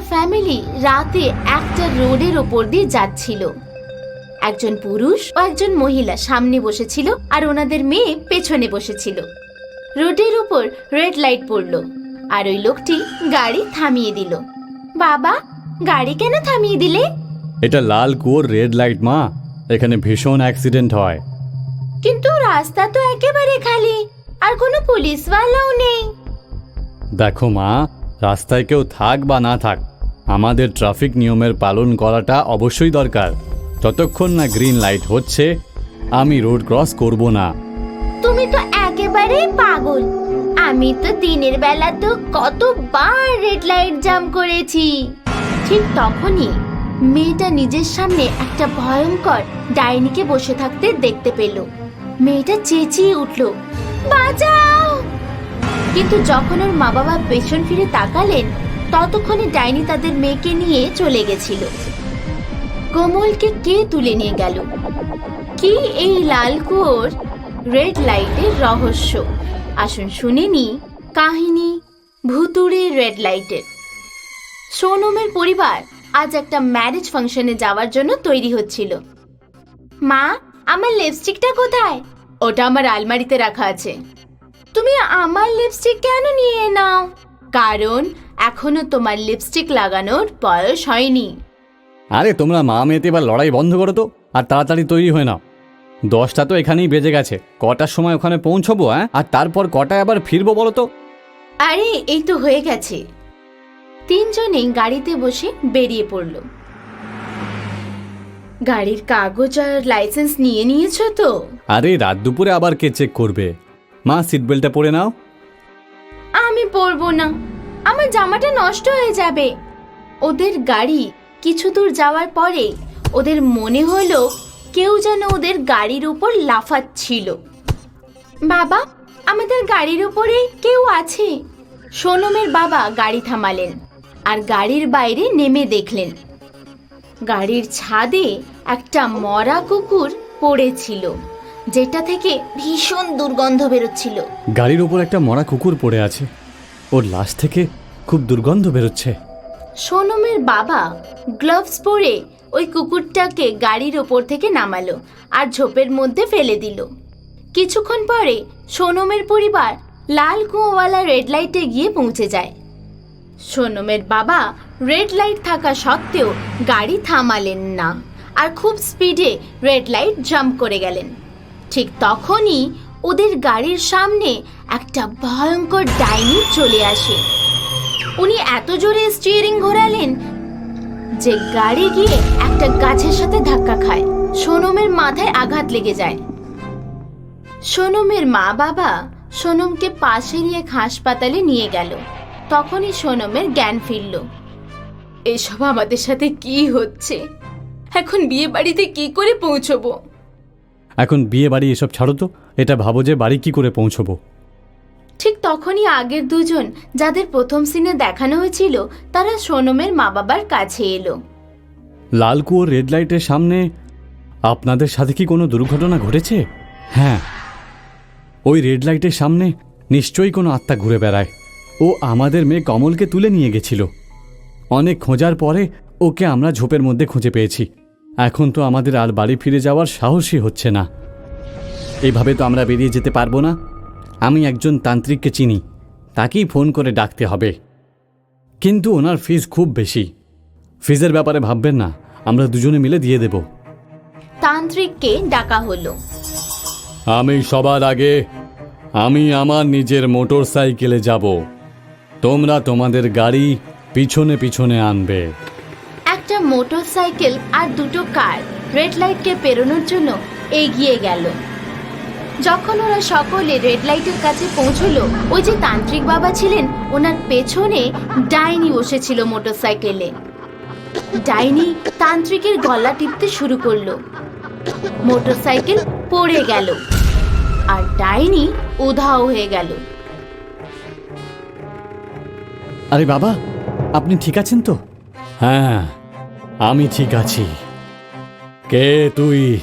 Family রাতে একটা রোডের ওপর দিয়ে যাচ্ছিল। একজন পুরুষ ও একজন মহিলা সামনে বসেছিল আর ওনাদের মেয়ে পেছনে বসেছিল। রোডের উপর রেড লাইট পড়ল আর ওই লোকটি গাড়ি থামিয়ে দিল। বাবা গাড়ি কেন থামিয়ে দিলে? এটা লাল কুয়োর রেড লাইট মা। এখানে ভীষণ অ্যাক্সিডেন্ট হয়। কিন্তু রাস্তা তো একেবারে খালি আর কোনো পুলিশওয়ালাও নেই। দেখো মা রাস্তায় কেউ থাক বা না থাক আমাদের ট্রাফিক নিয়মের পালন করাটা অবশ্যই দরকার। যতক্ষণ না গ্রিন লাইট হচ্ছে, আমি রোড ক্রস করব না। তুমি তো একেবারেই পাগল। আমি তো দিনের বেলা তো কতবার রেড লাইট জাম করেছি। ঠিক তখনই মেয়েটা নিজের সামনে একটা ভয়ঙ্কর ডাইনিকে বসে থাকতে দেখতে পেল। মেয়েটা চেঁচিয়ে উঠল, বাঁচাও! কিন্তু যখন ওর মা বাবা পেছন ফিরে তাকালেন ততক্ষণে ডাইনি তাদের মেয়েকে নিয়ে চলে গেছিল। কোমলকে কে তুলে নিয়ে গেল? কি এই লাল কুয়োর? রেড লাইটের রহস্য। আসুন শুনে নি কাহিনী ভুতুড়ে রেড লাইটের সোনমের পরিবার আজ একটা ম্যারেজ ফাংশনে যাওয়ার জন্য তৈরি হচ্ছিল। মা, আমার লিপস্টিকটা কোথায়? ওটা আমার আলমারিতে রাখা আছে। তুমি আমার লিপস্টিক কেন নিয়ে নাও? কারণ এখনও তোমার লিপস্টিক লাগানোর বয়স হয়নি। আরে তোমরা মা মেয়েতে এবার লড়াই বন্ধ করো তো আর তাড়াতাড়ি তৈরি হয়ে নাও। দশটা তো এখানেই বেজে গেছে কটার সময় ওখানে পৌঁছবো হ্যাঁ? আর তারপর কটায় আবার ফিরবো বলো তো? আরে এই তো হয়ে গেছে। তিনজনেই গাড়িতে বসে বেরিয়ে পড়ল। গাড়ির কাগজ আর লাইসেন্স নিয়ে নিয়েছো তো? আরে রাত দুপুরে আবার কে চেক করবে? মা সিট বেল্টটা পরে নাও। আমি পরবো না। আমার জামাটা নষ্ট হয়ে যাবে। ওদের গাড়ি কিছু দূর যাওয়ার পরে ওদের মনে হলো কেউ যেন ওদের গাড়ির উপর লাফাচ্ছিল। বাবা, আমাদের গাড়ির উপরে কেউ আছে? সোনমের বাবা গাড়ি থামালেন আর গাড়ির বাইরে নেমে দেখলেন। গাড়ির ছাদে একটা মরা কুকুর পড়েছিল, যেটা থেকে ভীষণ দুর্গন্ধ বেরোচ্ছিল। গাড়ির উপর একটা মরা কুকুর পড়ে আছে। ওর লাশ থেকে খুব দুর্গন্ধ বেরোচ্ছে। সোনমের বাবা গ্লাভস পরে ওই কুকুরটাকে গাড়ির ওপর থেকে নামালো আর ঝোপের মধ্যে ফেলে দিল। কিছুক্ষণ পরে সোনমের পরিবার লাল কুয়োওয়ালা রেড লাইটে গিয়ে পৌঁছে যায়। সোনমের বাবা রেড লাইট থাকা সত্ত্বেও গাড়ি থামালেন না আর খুব স্পিডে রেড লাইট জাম্প করে গেলেন। ঠিক তখনই ওদের গাড়ির সামনে একটা ভয়ঙ্কর ডাইনি চলে আসে। উনি এত জোরে স্টিয়ারিং ঘোরালেন যে গাড়ি গিয়ে একটা গাছের সাথে ধাক্কা খায়। সোনমের মাথায় আঘাত লেগে যায়। সোনমের মা বাবা সোনমকে পাশে নিয়ে হাসপাতালে নিয়ে গেল। তখনই সোনমের জ্ঞান ফিরল। এসব আমাদের সাথে কি হচ্ছে? এখন বিয়ে বাড়িতে কি করে পৌঁছবো? এখন বিয়ে বাড়ি এসব ছাড়ো তো। এটা ভাবো যে বাড়ি কি করে পৌঁছবো। ঠিক তখনই আগের দুজন, যাদের প্রথম সিনে দেখানো হয়েছিল, তারা সোনমের মা বাবার কাছে এলো। লাল কুয়োর রেড লাইটের সামনে আপনাদের সাথে কি কোনো দুর্ঘটনা ঘটেছে? হ্যাঁ। ওই রেড লাইটের সামনে নিশ্চয়ই কোনো আত্মা ঘুরে বেড়ায়। ও আমাদের মেয়ে কমলকে তুলে নিয়ে গেছিল। অনেক খোঁজার পরে ওকে আমরা ঝোপের মধ্যে খুঁজে পেয়েছি। এখন তো আমাদের আর বাড়ি ফিরে যাওয়ার সাহসই হচ্ছে না। এইভাবে তো আমরা বেরিয়ে যেতে পারব না। আমি একজন তান্ত্রিককে চিনি তাকেই ফোন করে ডাকতে হবে। কিন্তু ওনার ফিজ খুব বেশি। ফিজের ব্যাপারে ভাববেন না আমরা দুজনে মিলে দিয়ে দেব। তান্ত্রিককে ডাকা হলো। আমি সবার আগে আমি আমার নিজের মোটর সাইকেলে যাব। তোমরা তোমাদের গাড়ি পিছনে পিছনে আনবে। একটা মোটর সাইকেল আর দুটো কার রেড লাইটকে পেরোনোর জন্য এগিয়ে গেল। যখন ওরা সকলে রেড লাইটের কাছে পৌঁছলো ওই যে তান্ত্রিক বাবা ছিলেন ওনার পেছনে ডাইনি বসেছিল মোটর সাইকেলে ডাইনি তান্ত্রিকের গলা টিপতে শুরু করল। মোটর সাইকেল পড়ে গেল। আর ডাইনি উধাও হয়ে গেল। আরে বাবা আপনি ঠিক আছেন তো? হ্যাঁ আমি ঠিক আছি। কে তুই?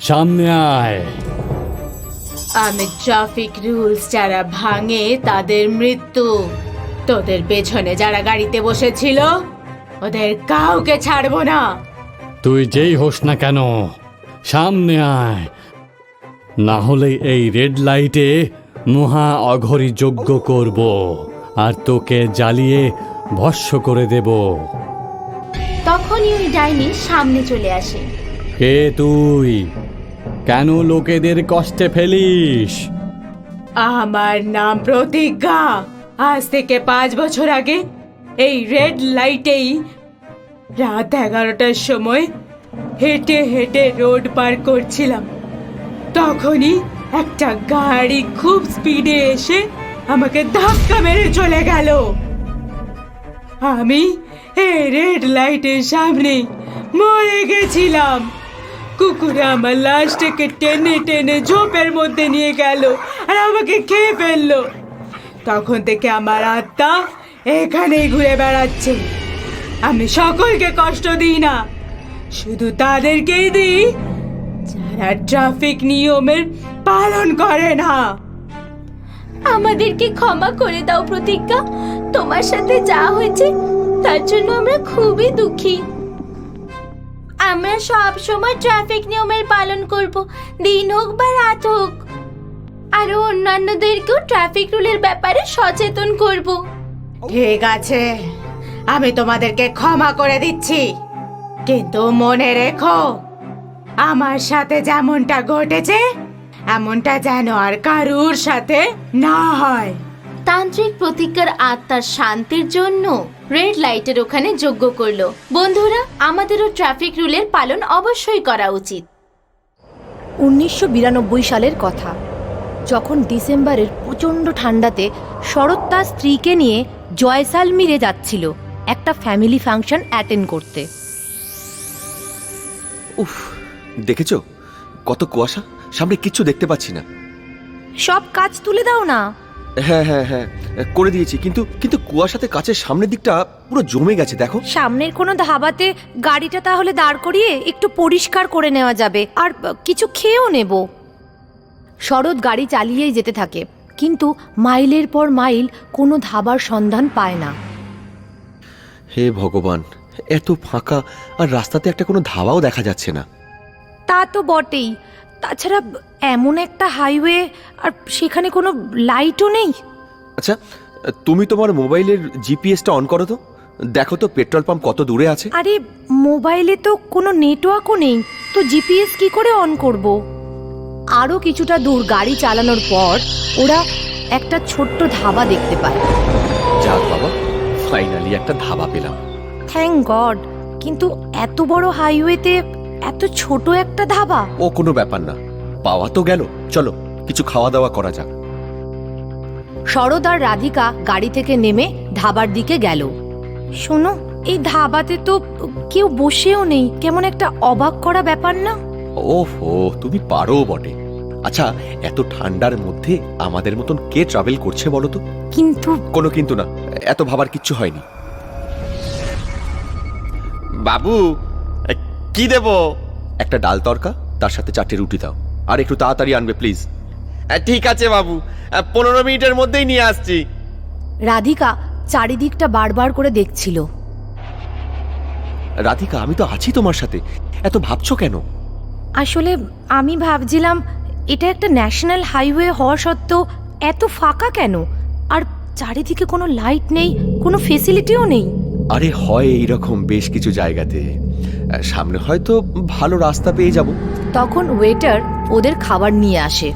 সামনে আয়। আমি ট্রাফিক রুলস যারা ভাঙে তাদের মৃত্যু। তোদের পেছনে যারা গাড়িতে বসেছিল ওদের কাউকে ছাড়বো না। তুই যেই হোস না কেন সামনে আয়। না হলে এই রেড লাইটে মহা অঘরি যজ্ঞ করব আর তোকে জ্বালিয়ে ভস্য করে দেব। তখনই ওই ডাইনি সামনে চলে আসে। কে তুই? কেন লোকেদের কষ্টে ফেলিস? আমার নাম প্রতিজ্ঞা। আজ থেকে পাঁচ বছর আগে এই রেড লাইটেই রাত এগারোটার সময় হেঁটে হেঁটে রোড পার করছিলাম। তখনই একটা গাড়ি খুব স্পিডে এসে আমাকে ধাক্কা মেরে চলে গেল। আমি এই রেড লাইটের সামনে মরে গেছিলাম। কুকুরে আমার লাশটাকে টেনে টেনে ঝোপের মধ্যে নিয়ে গেল আর আমাকে খেয়ে ফেলল। তখন থেকে আমার আত্মা এখানেই ঘুরে বেড়াচ্ছে। আমি সকলকে কষ্ট দিই না, শুধু তাদেরকেই দিই যারা ট্রাফিক নিয়মের পালন করে না। আমাদেরকে ক্ষমা করে দাও প্রতিজ্ঞা। তোমার সাথে যা হয়েছে, তার জন্য আমরা খুবই দুঃখী। আমরা সব সময় ট্রাফিক নিয়মের পালন করব। দিন হোক বা রাত হোক। আরও অন্যান্যদেরকেও ট্রাফিক রুলের ব্যাপারে সচেতন করব। ঠিক আছে আমি তোমাদেরকে ক্ষমা করে দিচ্ছি। কিন্তু মনে রেখো আমার সাথে যেমনটা ঘটেছে এমনটা যেন আর কারুর সাথে না হয়। তান্ত্রিক প্রতিজ্ঞার আত্মার শান্তির জন্য রেড লাইটের ওখানে যোগ্য করল। বন্ধুরা আমাদেরও ট্রাফিক রুলের পালন অবশ্যই করা উচিত। উনিশশো বিরানব্বই সালের কথা। যখন ডিসেম্বরের প্রচণ্ড ঠান্ডাতে শরৎ তার স্ত্রীকে নিয়ে জয়সালমিরে যাচ্ছিল একটা ফ্যামিলি ফাংশন অ্যাটেন্ড করতে। উফ দেখেছ? কত কুয়াশা সামনে কিচ্ছু দেখতে পাচ্ছি না। সব কাজ তুলে দাও না। হ্যাঁ হ্যাঁ হ্যাঁ করে দিয়েছি। কিন্তু কিন্তু কুয়াশাতে কাছের সামনের দিকটা পুরো জমে গেছে দেখো। সামনের কোনো ধাবাতে গাড়িটা তাহলে দাঁড় করিয়ে একটু পরিষ্কার করে নেওয়া যাবে। আর কিছু খেয়েও নেব। শরৎ গাড়ি চালিয়েই যেতে থাকে কিন্তু মাইলের পর মাইল কোনো ধাবার সন্ধান পায় না। হে ভগবান এত ফাঁকা আর রাস্তাতে একটা কোনো ধাবাও দেখা যাচ্ছে না। তা তো বটেই। তাছাড়া এমন একটা হাইওয়ে আর সেখানে কোনো লাইটও নেই? আচ্ছা তুমি তোমার মোবাইলের জিপিএসটা অন করো তো। দেখো তো পেট্রোল পাম্প কত দূরে আছে। আরে মোবাইলে তো কোনো নেটওয়ার্কও নেই। তো জিপিএস কি করে অন করব? আরও কিছুটা দূর গাড়ি চালানোর পর ওরা একটা ছোট্ট ধাবা দেখতে পায়। যাক বাবা ফাইনালি একটা ধাবা পেলাম। থ্যাংক গড কিন্তু এত বড় হাইওয়েতে এত ছোট একটা ধাবা? ও কোনো ব্যাপার না। পাওয়া তো গেল। চলো কিছু খাওয়া দাওয়া করা যাক। শরৎ আর রাধিকা গাড়ি থেকে নেমে ধাবার দিকে গেল। শোনো এই ধাবাতে তো কেউ বসেও নেই। কেমন একটা অবাক করা ব্যাপার না? ওহো তুমি পারো বটে। আচ্ছা এত ঠান্ডার মধ্যে আমাদের মতন কে ট্রাভেল করছে বলো তো? কিন্তু কোনো কিন্তু না এত ভাবার কিচ্ছু হয়নি। বাবু কি দেব? একটা ডাল তরকা তার সাথে চারটে রুটি দাও। আর একটু তাড়াতাড়ি আনবে প্লিজ ঠিক আছে বাবু। পনেরো মিনিটের মধ্যেই নিয়ে আসছি। রাধিকা চারিদিকটা বারবার করে দেখছিল। রাধিকা আমি তো আছি তোমার সাথে। এত ভাবছ কেন? আসলে আমি ভাবছিলাম এটা একটা ন্যাশনাল হাইওয়ে হওয়া সত্ত্বেও এত ফাঁকা কেন? আর চারিদিকে কোনো লাইট নেই কোনো ফেসিলিটিও নেই। আরে হয় এইরকম বেশ কিছু জায়গাতে। সামনে হয়তো ভালো রাস্তা পেয়ে যাব। তখন ওয়েটার ওদের খাবার নিয়ে আসে।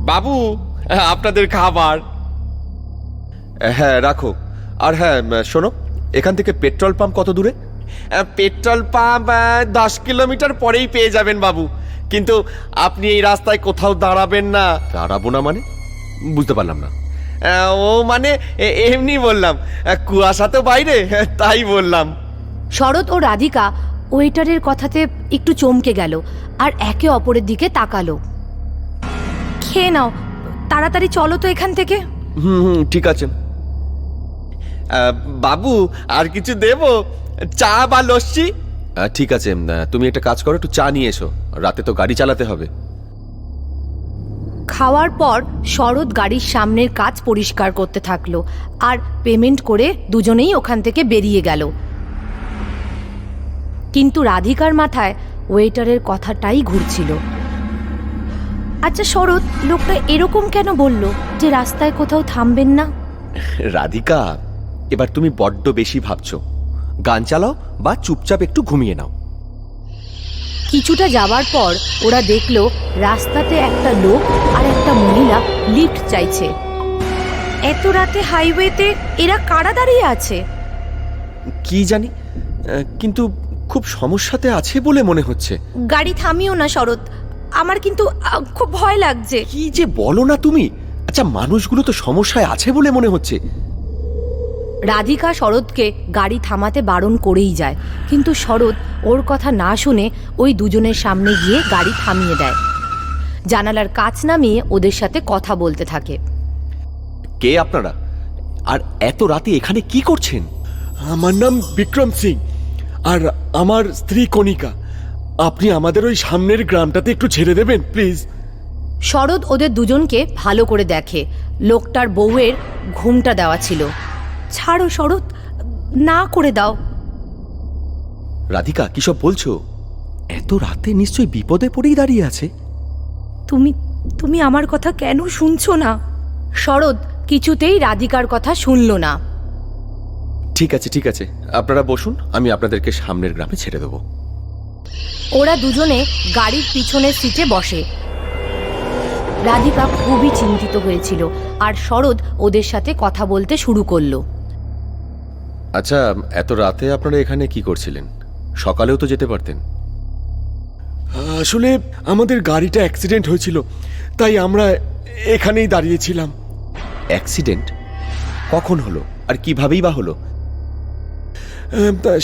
বাবু আপনাদের খাবার। হ্যাঁ রাখো। আর হ্যাঁ শোনো এখান থেকে পেট্রোল পাম্প কত দূরে? পেট্রোল পাম্প দশ কিলোমিটার পরেই পেয়ে যাবেন বাবু। কিন্তু আপনি এই রাস্তায় কোথাও দাঁড়াবেন না। দাঁড়াবো না মানে? বুঝতে পারলাম না। ও মানে এমনি বললাম। কুয়াশা তো বাইরে তাই বললাম। শরৎ ও রাধিকা ওয়েটারের কথাতে একটু চমকে গেল আর একে অপরের দিকে তাকালো। খেয়ে নাও তাড়াতাড়ি চলো তো এখান থেকে। হুম হুম ঠিক আছে। বাবু আর কিছু দেব? চা বা লস্যি? ঠিক আছে তুমি একটা কাজ করো একটু চা নিয়ে এসো। রাতে তো গাড়ি চালাতে হবে। খাওয়ার পর শরৎ গাড়ির সামনের কাজ পরিষ্কার করতে থাকল আর পেমেন্ট করে দুজনেই ওখান থেকে বেরিয়ে গেল। কিন্তু রাধিকার মাথায় ওয়েটারের কথাটাই ঘুরছিল। আচ্ছা শরৎ লোকটা এরকম কেন বলল যে রাস্তায় কোথাও থামবেন না? রাধিকা এবার তুমি বড্ড বেশি ভাবছ। গান চালাও বা চুপচাপ একটু ঘুমিয়ে নাও। কিছুটা যাওয়ার পর ওরা দেখল রাস্তাতে একটা লোক আর একটা মহিলা লিফট চাইছে। এত রাতে হাইওয়েতে এরা কারা দাঁড়িয়ে আছে? কি জানি কিন্তু খুব সমস্যাতে আছে বলে মনে হচ্ছে। গাড়ি থামিও না শরৎ। আমার কিন্তু আহ, খুব ভয় লাগছে। কি যে বলো না তুমি? আচ্ছা মানুষগুলো তো সমস্যায় আছে বলে মনে হচ্ছে। রাধিকা শরৎকে গাড়ি থামাতে বারণ করেই যায়। কিন্তু শরৎ ওর কথা না শুনে ওই দুজনের সামনে গিয়ে গাড়ি থামিয়ে দেয়। জানালার কাচ নামিয়ে ওদের সাথে কথা বলতে থাকে। কে আপনারা? আর এত রাতে এখানে কি করছেন? আমার নাম বিক্রম সিং। আর আমার স্ত্রী কণিকা আপনি আমাদের ওই সামনের গ্রামটাতে একটু ছেড়ে দেবেন প্লিজ? শরৎ ওদের দুজনকে ভালো করে দেখে। লোকটার বউয়ের ঘুমটা দেওয়া ছিল। ছাড়ো শরৎ না করে দাও। রাধিকা কিসব বলছো? এত রাতে নিশ্চয়ই বিপদে পড়েই দাঁড়িয়ে আছে। তুমি তুমি আমার কথা কেন শুনছো না? শরৎ কিছুতেই রাধিকার কথা শুনল না। ঠিক আছে ঠিক আছে। আপনারা বসুন আমি আপনাদেরকে সামনের গ্রামে ছেড়ে দেবো। ওরা দুজনে গাড়ির পিছনের সিটে বসে। রাধিকা খুবই চিন্তিত হয়েছিল আর শরৎ ওদের সাথে কথা বলতে শুরু করল। আচ্ছা এত রাতে আপনারা এখানে কি করছিলেন? সকালেও তো যেতে পারতেন। আসলে আমাদের গাড়িটা অ্যাক্সিডেন্ট হয়েছিল তাই আমরা এখানেই দাঁড়িয়েছিলাম। অ্যাক্সিডেন্ট? কখন হলো? আর কিভাবেই বা হলো?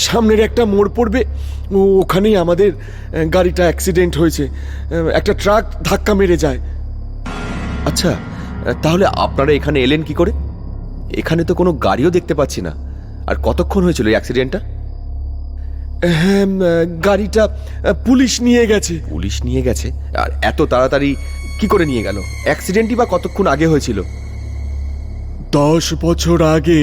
সামনের একটা মোড় পড়বে। ওখানেই আমাদের গাড়িটা অ্যাক্সিডেন্ট হয়েছে। একটা ট্রাক ধাক্কা মেরে যায়। আচ্ছা তাহলে আপনারা এখানে এলেন কি করে? এখানে তো কোনো গাড়িও দেখতে পাচ্ছি না। আর কতক্ষণ হয়েছিল এই অ্যাক্সিডেন্টটা হ্যাঁ গাড়িটা পুলিশ নিয়ে গেছে। পুলিশ নিয়ে গেছে? আর এত তাড়াতাড়ি কি করে নিয়ে গেল? অ্যাক্সিডেন্টই বা কতক্ষণ আগে হয়েছিল? দশ বছর আগে।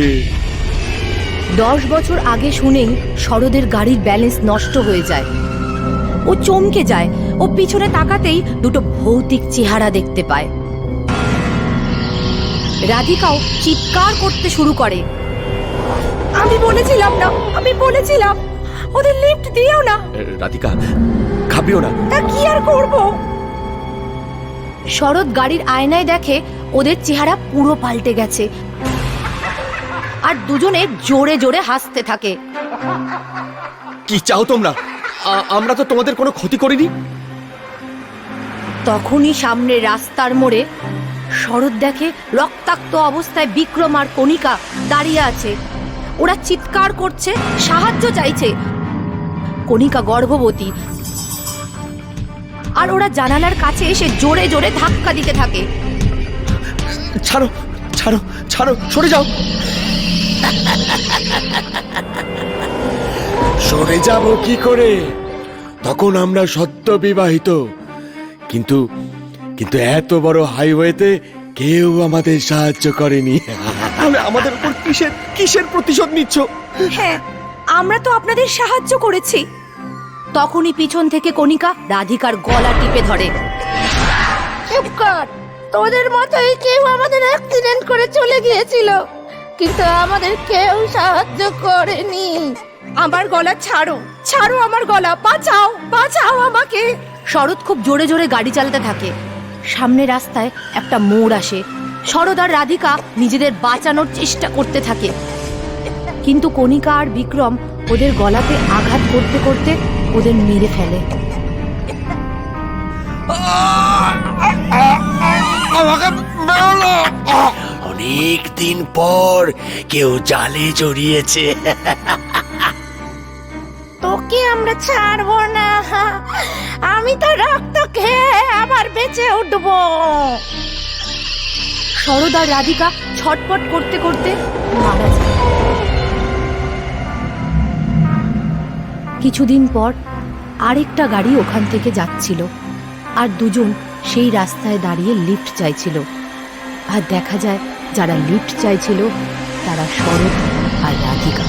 দশ বছর আগে শুনেই শরদের গাড়ির ব্যালেন্স নষ্ট হয়ে যায়। ও চমকে যায় ও পিছনে তাকাতেই দুটো ভৌতিক চেহারা দেখতে পায়। রাধিকাও চিৎকার করতে শুরু করে। আমি বলেছিলাম না আমি বলেছিলাম ওদের লিফট দিও না। রাধিকা ঘাবড়িও না। তা কি আর করব? শরৎ গাড়ির আয়নায় দেখে ওদের চেহারা পুরো পাল্টে গেছে আর দুজনে জোরে জোরে হাসতে থাকে। কি চাও তোমরা? আমরা তো তোমাদের কোনো ক্ষতি করিনি? তখনই সামনে রাস্তার মোড়ে শরৎ দেখে রক্তাক্ত অবস্থায় বিক্রম আর কণিকা দাঁড়িয়ে আছে। ওরা চিৎকার করছে সাহায্য চাইছে। কণিকা গর্ভবতী। আর ওরা জানালার কাছে এসে জোরে জোরে ধাক্কা দিতে থাকে। ছাড়ো ছাড়ো ছাড়ো সরে যাও। সরে যাব কি করে? তখন আমরা সত্য বিবাহিত। কিন্তু কিন্তু এত বড় হাইওয়েতে কেউ আমাদের সাহায্য করেনি। তাহলে আমাদের উপর কিসের কিসের প্রতিশোধ নিচ্ছ? হ্যাঁ আমরা তো আপনাদের সাহায্য করেছি। তখনই পিছন থেকে কণিকা রাধিকার গলা টিপে ধরে। চুপ কর। তোদের মতোই কেউ আমাদের অ্যাক্সিডেন্ট করে চলে গিয়েছিল। কিন্তু আমাদের কেউ সাহায্য করেনি। আমার গলা ছাড়ো ছাড়ো আমার গলা, বাঁচাও বাঁচাও আমাকে। শরৎ খুব জোরে জোরে গাড়ি চালাতে থাকে। সামনে রাস্তায় একটা মোড় আসে। শরৎ আর রাধিকা নিজেদের বাঁচানোর চেষ্টা করতে থাকে। কিন্তু কণিকা আর বিক্রম ওদের গলাতে আঘাত করতে করতে ওদের মেরে ফেলে। অনেক দিন পর কেউ জালে জড়িয়েছে। তোকে আমরা ছাড়বো না। আমি তো রক্ত খেয়ে আবার বেঁচে উঠবো। আর রাধিকা ছটপট করতে করতে মারা যায়। কিছুদিন পর আরেকটা গাড়ি ওখান থেকে যাচ্ছিল আর দুজন সেই রাস্তায় দাঁড়িয়ে লিফট চাইছিল। আর দেখা যায় যারা লিফট চাইছিল তারা শরৎ আর রাধিকা।